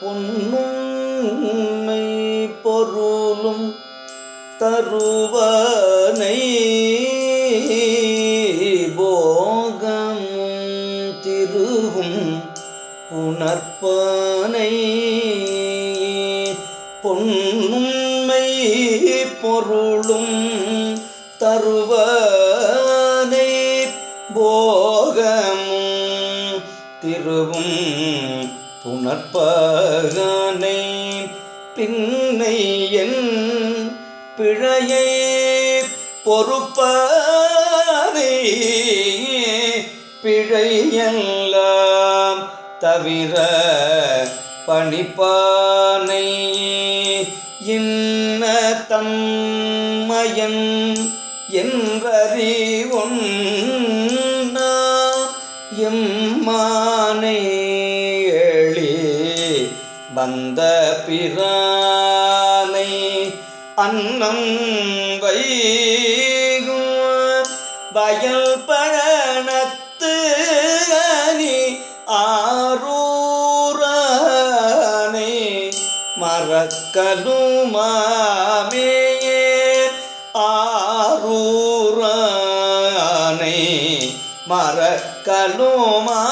பொன்னுண்மை பொருளும் தருவனை போகமும் திருவும் புணர்ப்பனை பொன்னுண்மை பொருளும் தருவனை போகமும் திருவும் புணர்ப்பகனை பின்னை என் பிழையை பொறுப்பதை பிழையெல்லாம் தவிர பணிப்பானை. இன்ன தம்மயன் என்றறிவொன்னா எம்மானை. எழி வந்த பிரானை அன்னம் வைகும் வயல் பழனத்து அணி ஆரூரானை மறக்கலுமாமேயே. ஆரூரானை மறக்கலுமா